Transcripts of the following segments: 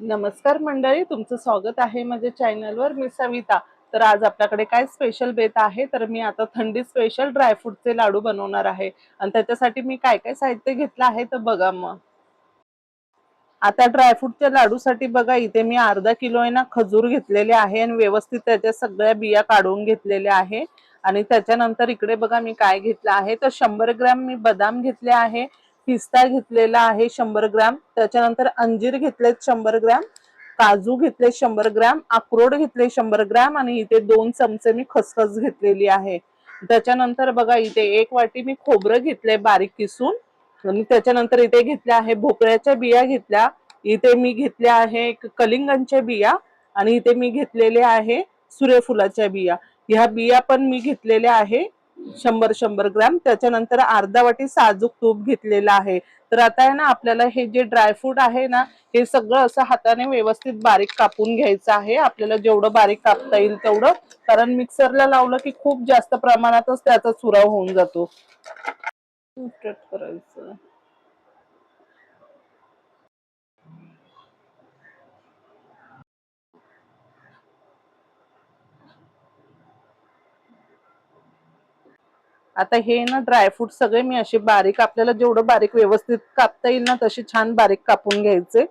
नमस्कार मंडळी तुमचं स्वागत आहे माझ्या चॅनलवर. मी सविता. तर आज आपल्याकडे काय स्पेशल बेत आहे? तर मी आता थंडी स्पेशल ड्रायफ्रूटचे लाडू बनवणार आहे. आणि त्याच्यासाठी मी काय काय साहित्य घेतलं आहे तर बघा मग. आता ड्रायफ्रूटच्या लाडूसाठी बघा इथे मी अर्धा किलो आहे ना खजूर घेतलेले आहे आणि व्यवस्थित त्याच्या सगळ्या बिया काढून घेतलेल्या आहे. आणि त्याच्यानंतर इकडे बघा मी काय घेतलं आहे. तर शंभर ग्रॅम मी बदाम घेतले आहे. पिस्ता घेतलेला आहे शंभर ग्रॅम. त्याच्यानंतर अंजीर घेतलेत शंभर ग्रॅम. काजू घेतले शंभर ग्रॅम. अक्रोड घेतले शंभर ग्रॅम. आणि इथे दोन चमचे मी खसखस घेतलेली आहे. त्याच्यानंतर बघा इथे एक वाटी मी खोबरं घेतलंय बारीक किसून. आणि त्याच्यानंतर इथे घेतल्या आहे भोपळ्याच्या बिया घेतल्या. इथे मी घेतल्या आहे कलिंगांच्या बिया. आणि इथे मी घेतलेले आहे सूर्यफुलाच्या बिया. ह्या बिया पण मी घेतलेल्या आहे. शंभर शंभर ग्रॅम. त्याच्यानंतर अर्धा वाटी साजूक तूप घेतलेलं आहे. तर आता आहे ना आपल्याला हे जे ड्रायफ्रूट आहे ना हे सगळं असं हाताने व्यवस्थित बारीक कापून घ्यायचं आहे. आपल्याला जेवढं बारीक कापता येईल तेवढं. कारण मिक्सरला लावलं की खूप जास्त प्रमाणातच त्याचा चुराव होऊन जातो. करायचं. आता हे ना ड्रायफ्रूट सगळे मी असे बारीक आपल्याला जेवढं बारीक व्यवस्थित कापता येईल ना तसे छान बारीक कापून घ्यायचे.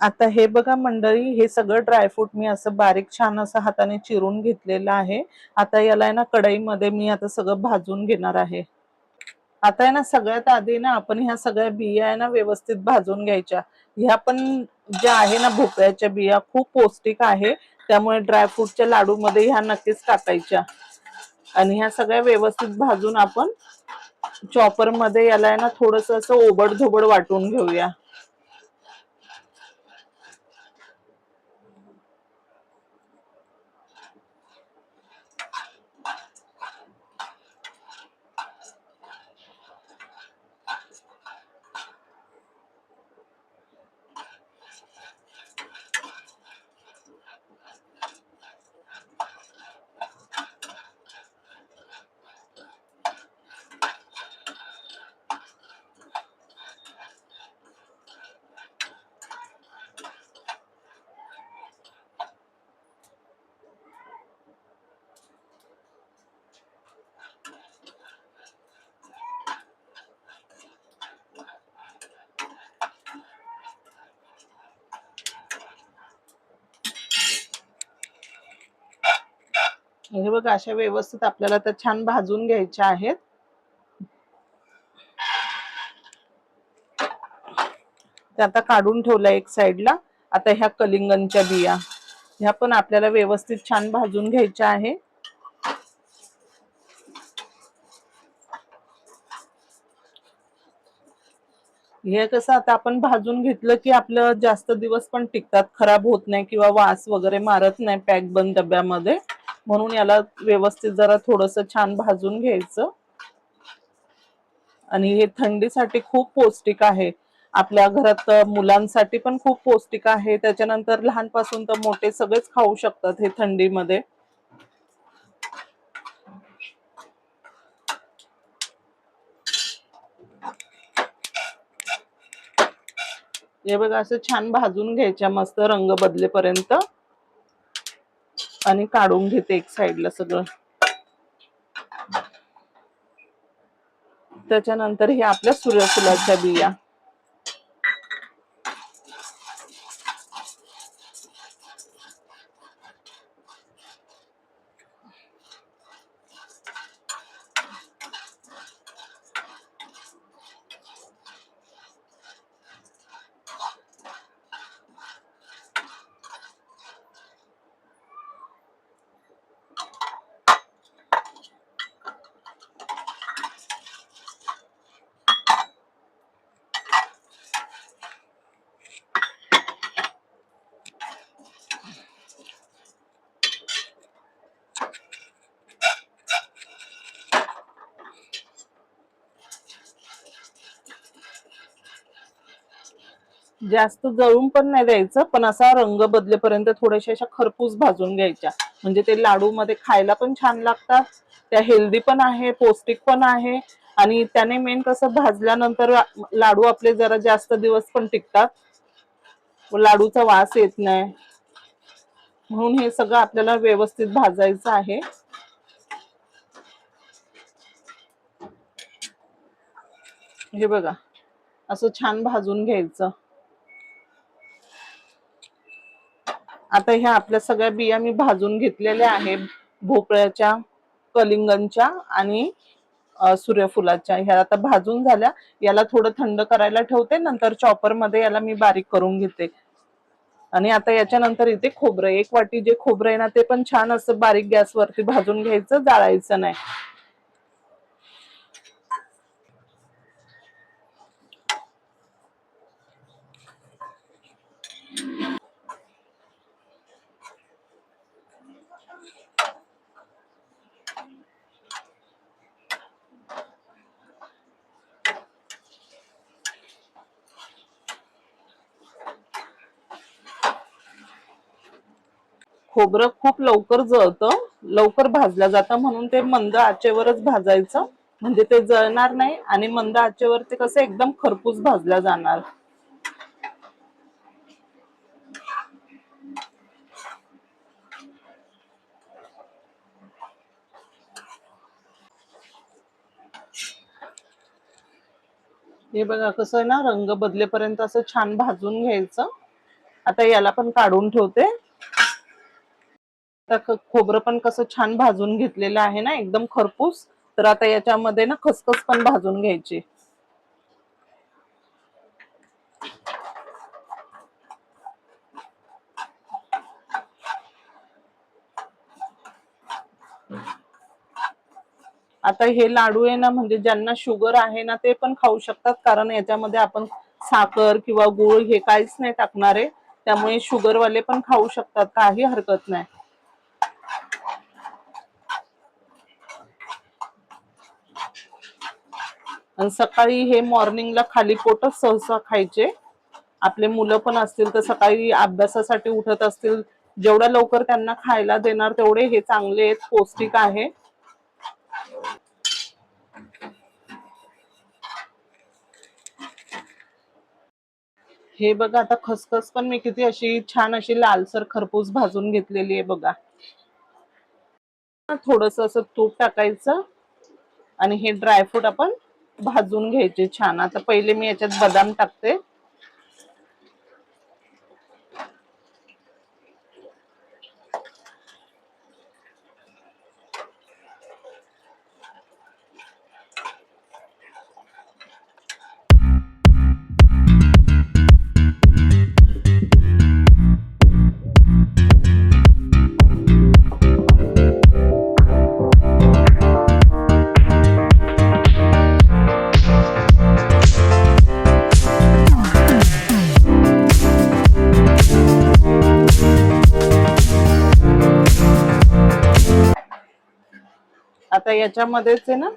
आता हे बघा मंडळी हे सगळं ड्रायफ्रूट मी असं बारीक छान असं हाताने चिरून घेतलेलं आहे. आता याला आहे ना कढईमध्ये मी आता सगळं भाजून घेणार आहे. आता आहे ना सगळ्यात आधी ना आपण ह्या सगळ्या बिया आहे ना व्यवस्थित भाजून घ्यायच्या. ह्या पण ज्या आहे ना भोपळ्याच्या बिया खूप पौष्टिक आहे. त्यामुळे ड्रायफ्रूटच्या लाडू मध्ये ह्या नक्कीच टाकायच्या. आणि ह्या सगळ्या व्यवस्थित भाजून आपण चॉपरमध्ये याला आहे ना थोडस असं ओबड धोबड वाटून घेऊया. हे बघा अशा व्यवस्थित आपल्याला त्या छान भाजून घ्यायच्या आहेत. ते आता काढून ठेवल्या एक साइडला आता ह्या कलिंगनच्या बिया. ह्या पण आपल्याला व्यवस्थित छान भाजून घ्यायच्या आहे. हे कसं आता आपण भाजून घेतलं की आपलं जास्त दिवस पण टिकतात. खराब होत नाही किंवा वास वगैरे मारत नाही पॅक बंद डब्यामध्ये. म्हणून याला व्यवस्थित जरा थोडस छान भाजून घ्यायचं. आणि हे थंडीसाठी खूप पौष्टिक आहे. आपल्या घरात मुलांसाठी पण खूप पौष्टिक आहे. त्याच्यानंतर लहानपासून तर मोठे सगळेच खाऊ शकतात हे थंडीमध्ये. हे बघा असं छान भाजून घ्यायच्या मस्त रंग बदलेपर्यंत. आणि काढून घेते एक साईडला सगळं. त्याच्यानंतर हे आपल्या सूर्यफुलाच्या बिया. जास्त जळून पण नाही द्यायचं पण असा रंग बदलेपर्यंत थोड्याशा अशा खरपूस भाजून घ्यायच्या. म्हणजे ते लाडू मध्ये खायला पण छान लागतात त्या हेल्दी पण आहे पौष्टिक पण आहे. आणि त्याने मेन कसं भाजल्यानंतर लाडू आपले जरा जास्त दिवस पण टिकतात. लाडूचा वास येत नाही. म्हणून हे सगळं आपल्याला व्यवस्थित भाजायचं आहे. हे बघा असं छान भाजून घ्यायचं. आता ह्या आपल्या सगळ्या बिया मी भाजून घेतलेल्या आहे भोपळ्याच्या कलिंगनच्या आणि सूर्यफुलाच्या. ह्या आता भाजून झाल्या. याला थोडं थंड करायला ठेवते. नंतर चॉपरमध्ये याला मी बारीक करून घेते. आणि आता याच्यानंतर इथे खोबरं. एक वाटी जे खोबरं आहे ना ते पण छान असं बारीक गॅसवरती भाजून घ्यायचं. जाळायचं नाही. खोबरं खूप लवकर जळतं लवकर भाजलं जातं म्हणून ते मंद आचेवरच भाजायचं. म्हणजे ते जळणार नाही आणि मंद आचेवर ते कसं एकदम खरपूस भाजल्या जाणार. हे बघा कसं आहे ना रंग बदलेपर्यंत असं छान भाजून घ्यायचं. आता याला पण काढून ठेवते. आता खोबरं पण कसं छान भाजून घेतलेलं आहे ना एकदम खरपूस. तर आता याच्यामध्ये ना खसखस पण भाजून घ्यायची. आता हे लाडू आहे ना म्हणजे ज्यांना शुगर आहे ना ते पण खाऊ शकतात. कारण याच्यामध्ये आपण साखर किंवा गुळ हे काहीच नाही टाकणार. आहे त्यामुळे शुगरवाले पण खाऊ शकतात काही हरकत नाही. आणि सकाळी हे मॉर्निंगला खाली पोटच सहसा खायचे. आपले मुलं पण असतील तर सकाळी अभ्यासासाठी उठत असतील. जेवढ्या लवकर त्यांना खायला देणार तेवढे हे चांगले आहेत पौष्टिक आहे. हे बघा आता खसखस पण मी किती अशी छान अशी लालसर खरपूस भाजून घेतलेली आहे बघा. थोडस असं तूप टाकायचं आणि हे ड्रायफ्रूट आपण भाजून घ्यायचे छान. आता पहिले मी याच्यात बदाम टाकते. आता याच्यामध्येच आहे ना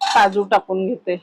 काजू टाकून घेते.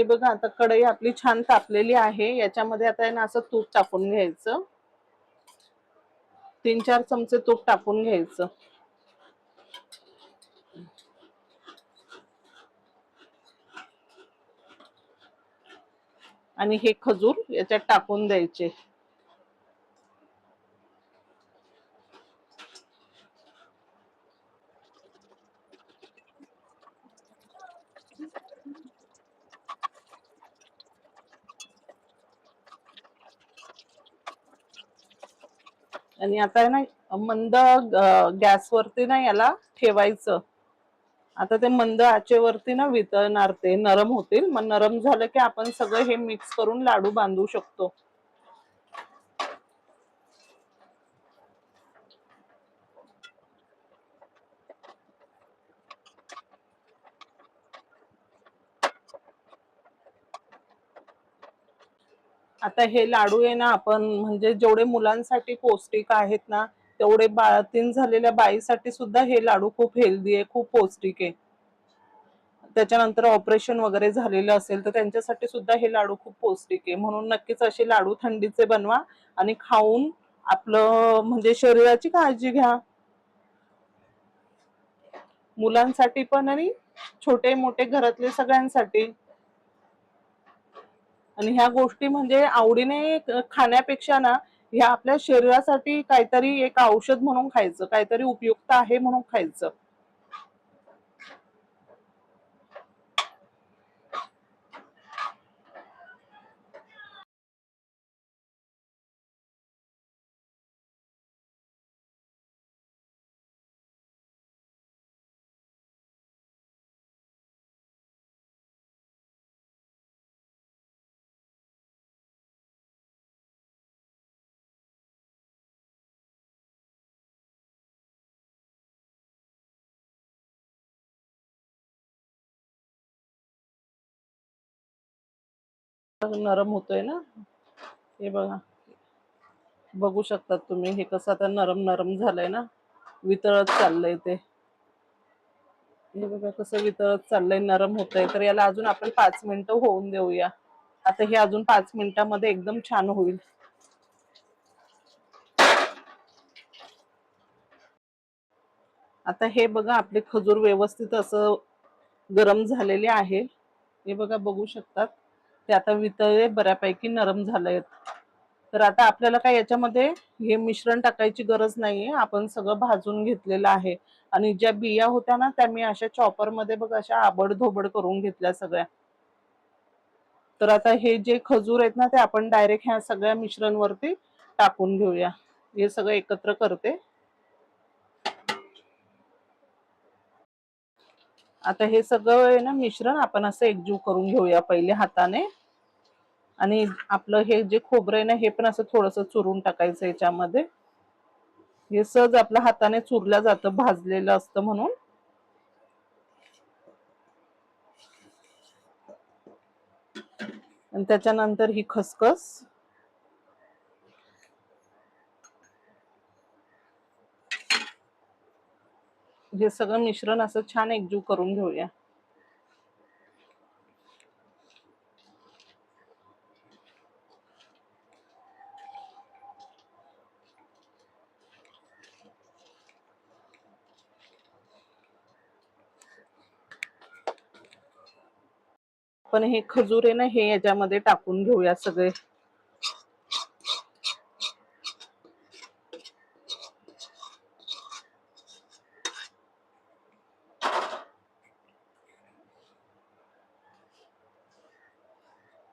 हे बघा आता कढई आपली छान तापलेली आहे. याच्यामध्ये आता आहे ना असं तूप टाकून घ्यायचं. तीन चार चमचे तूप टाकून घ्यायचं. आणि हे खजूर याच्यात टाकून द्यायचे. आणि आता ना मंद गॅसवरती ना याला ठेवायचं. आता ते मंद आचेवरती ना वितळणार ते नरम होतील. मग नरम झालं की आपण सगळं हे मिक्स करून लाडू बांधू शकतो. आता हे लाडू आहे ना आपण म्हणजे जेवढे मुलांसाठी पौष्टिक आहेत ना तेवढे बाळातीन झालेल्या बाईसाठी सुद्धा हे लाडू खूप हेल्दी आहे खूप पौष्टिक आहे. त्याच्यानंतर ऑपरेशन वगैरे झालेलं असेल तर त्यांच्यासाठी सुद्धा हे लाडू खूप पौष्टिक आहे. म्हणून नक्कीच असे लाडू थंडीचे बनवा आणि खाऊन आपलं म्हणजे शरीराची काळजी घ्या. मुलांसाठी पण आणि छोटे मोठे घरातले सगळ्यांसाठी. आणि ह्या गोष्टी म्हणजे आवडीने खाण्यापेक्षा ना ह्या आपल्या शरीरासाठी काहीतरी एक औषध म्हणून खायचं काहीतरी उपयुक्त आहे म्हणून खायचं. नरम होतोय ना? हे बघा. बघू शकतात तुम्ही हे कसं आता नरम नरम झालंय ना? वितळत चाललंय ते. हे बघा कसं वितळत चाललंय नरम होतंय. तर याला अजून आपण पाच मिनिटं होऊन देऊया. आता हे अजून पाच मिनिटामध्ये एकदम छान होईल. आता हे बघा आपले खजूर व्यवस्थित असं गरम झालेले आहे. हे बघा बघू शकतात. ते आता वितळे बऱ्यापैकी नरम झाले तर आता आपल्याला काय याच्यामध्ये हे मिश्रण टाकायची गरज नाहीये. आपण सगळं भाजून घेतलेलं आहे. आणि ज्या बिया होत्या ना त्या मी अशा चॉपरमध्ये बघ अशा आबड धोबड करून घेतल्या सगळ्या. तर आता हे जे खजूर आहेत ना ते आपण डायरेक्ट ह्या सगळ्या मिश्रण वरती टाकून घेऊया. हे सगळं एकत्र करते. आता हे सगळं आहे ना मिश्रण आपण असं एकजीव करून घेऊया पहिले हाताने. आणि आपलं हे जे खोबरं आहे ना हे पण असं थोडस चुरून टाकायचं याच्यामध्ये. हे सहज आपल्या हाताने चुरल्या जातं भाजलेलं असतं म्हणून. आणि त्याच्यानंतर ही खसखस. हे सगळं मिश्रण असं छान एकजीव करून घेऊया. पण हे खजूर आहे ना हे याच्यामध्ये टाकून घेऊया सगळे.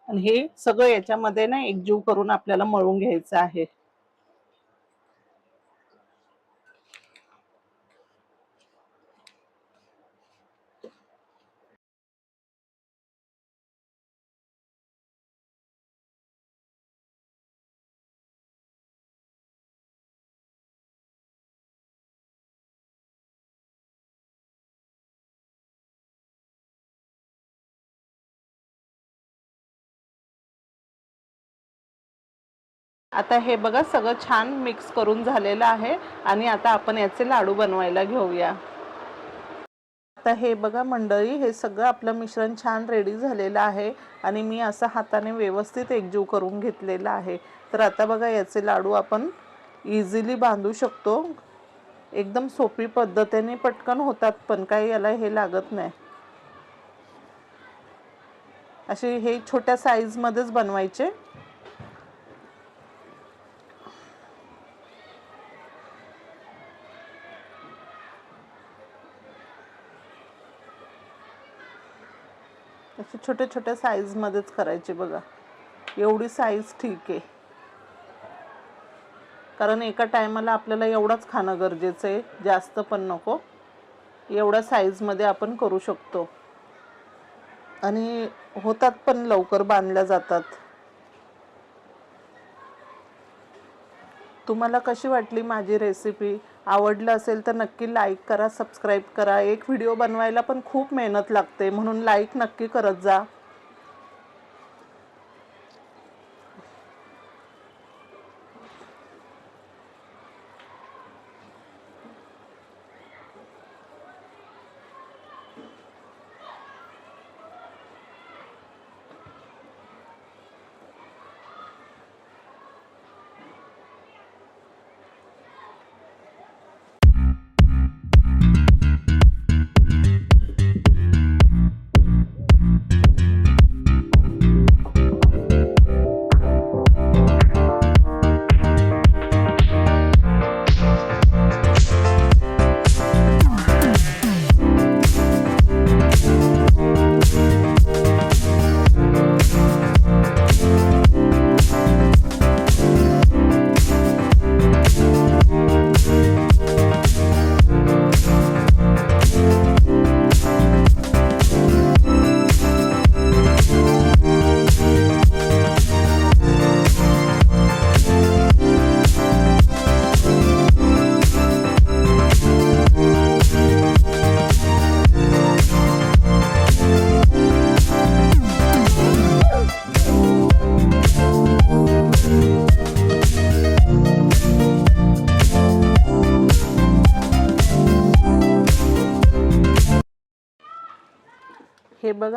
आणि हे सगळं याच्यामध्ये ना एकजीव करून आपल्याला मळून घ्यायचं आहे. आता हे बघा सगळं छान मिक्स करून झालेलं आहे आणि आता आपण याचे लाडू बनवायला घेऊया. आता हे बघा मंडळी हे सगळं आपलं मिश्रण छान रेडी झालेलं आहे आणि मी असं हाताने व्यवस्थित एकजीव करून घेतलेलं आहे. तर आता बघा याचे लाडू आपण इझिली बांधू शकतो. एकदम सोपी पद्धतीने पटकन होतात पण काही याला हे लागत नाही. असे हे छोट्या साईजमध्येच बनवायचे. असे छोट्या छोट्या साईजमध्येच करायचे बघा. एवढी साईज ठीक आहे. कारण एका टायमाला आपल्याला एवढाच खाणं गरजेचं आहे. जास्त पण नको. एवढ्या साईजमध्ये आपण करू शकतो. आणि होतात पण लवकर बांधल्या जातात. तुम्हाला कशी वाटली माझी रेसिपी आवडलं असेल तर नक्की लाईक करा सबस्क्राईब करा. एक व्हिडिओ बनवायला पण खूप मेहनत लागते म्हणून लाईक नक्की करत जा.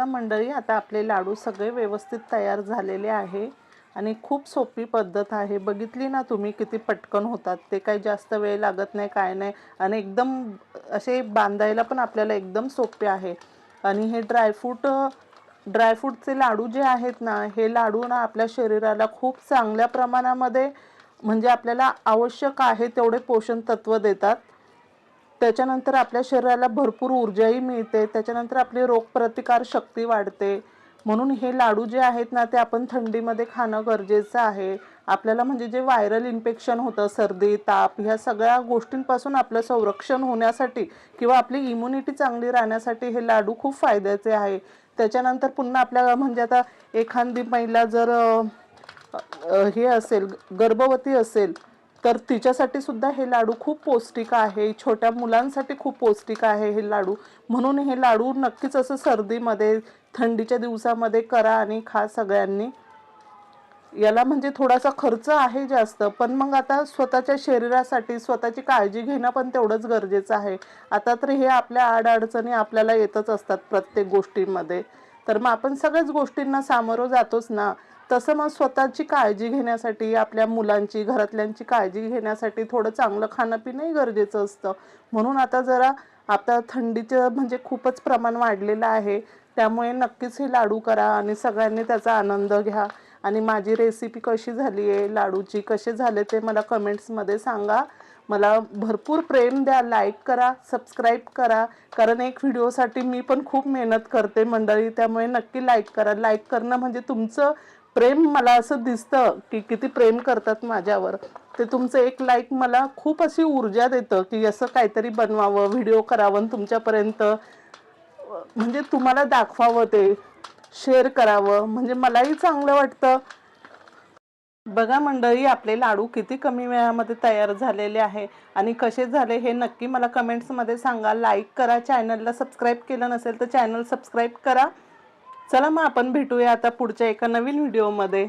बघा मंडळी आता आपले लाडू सगळे व्यवस्थित तयार झालेले आहे आणि खूप सोपी पद्धत आहे. बघितली ना तुम्ही किती पटकन होतात. ते काही जास्त वेळ लागत नाही काय नाही. आणि एकदम असे बांधायला पण आपल्याला एकदम सोपे आहे. आणि हे ड्रायफ्रूट ड्रायफ्रूटचे लाडू जे आहेत ना हे लाडू ना आपल्या शरीराला खूप चांगल्या प्रमाणामध्ये म्हणजे आपल्याला आवश्यक आहे तेवढे पोषण तत्त्व देतात. त्याच्यानंतर आपल्या शरीराला भरपूर ऊर्जाही मिळते त्याच्यानंतर आपली रोगप्रतिकार शक्ती वाढते. म्हणून हे लाडू जे आहेत ना ते आपण थंडीमध्ये खाणं गरजेचं आहे. आपल्याला म्हणजे जे व्हायरल इन्फेक्शन होतं सर्दी ताप ह्या सगळ्या गोष्टींपासून आपलं संरक्षण होण्यासाठी किंवा आपली इम्युनिटी चांगली राहण्यासाठी हे लाडू खूप फायद्याचे आहे. त्याच्यानंतर पुन्हा आपल्या म्हणजे आता एखादी महिला जर हे असेल गर्भवती असेल तर तिच्यासाठी सुद्धा हे लाडू खूप पौष्टिक आहे. छोट्या मुलांसाठी खूप पौष्टिक आहे हे लाडू. म्हणून हे लाडू नक्कीच असं सर्दीमध्ये थंडीच्या दिवसामध्ये करा आणि खा सगळ्यांनी. याला म्हणजे थोडासा खर्च आहे जास्त पण मग आता स्वतःच्या शरीरासाठी स्वतःची काळजी घेणं पण तेवढंच गरजेचं आहे. आता तर हे आपल्या आडअडचणी आपल्याला येतच असतात प्रत्येक गोष्टींमध्ये. तर मग आपण सगळ्याच गोष्टींना सामोरं जातोच ना. तसं मग स्वतःची काळजी घेण्यासाठी आपल्या मुलांची घरातल्यांची काळजी घेण्यासाठी थोडं चांगलं खाणं पिणंही गरजेचं असतं. म्हणून आता जरा आता थंडीचं म्हणजे खूपच प्रमाण वाढलेलं आहे. त्यामुळे नक्कीच हे लाडू करा आणि सगळ्यांनी त्याचा आनंद घ्या. आणि माझी रेसिपी कशी झाली आहे लाडूची कसे झाले ते मला कमेंट्समध्ये सांगा. मला भरपूर प्रेम द्या लाईक करा सबस्क्राईब करा. कारण एक व्हिडिओसाठी मी पण खूप मेहनत करते मंडळी त्यामुळे नक्की लाईक करा. लाईक करणं म्हणजे तुमचं प्रेम मला असं दिसतं की किती प्रेम करतात माझ्यावर. ते तुमचं एक लाईक मला खूप अशी ऊर्जा देतं की असं काहीतरी बनवावं व्हिडिओ करावं आणि तुमच्यापर्यंत म्हणजे तुम्हाला दाखवावं ते शेअर करावं. म्हणजे मलाही चांगलं वाटतं. बघा मंडळी आपले लाडू किती कमी वेळामध्ये तयार झालेले आहे आणि कसे झाले हे नक्की मला कमेंट्समध्ये सांगा. लाईक करा चॅनलला सबस्क्राईब केलं नसेल तर चॅनल सबस्क्राईब करा. चला मग आपण भेटूया आता पुढच्या एका नवीन व्हिडिओमध्ये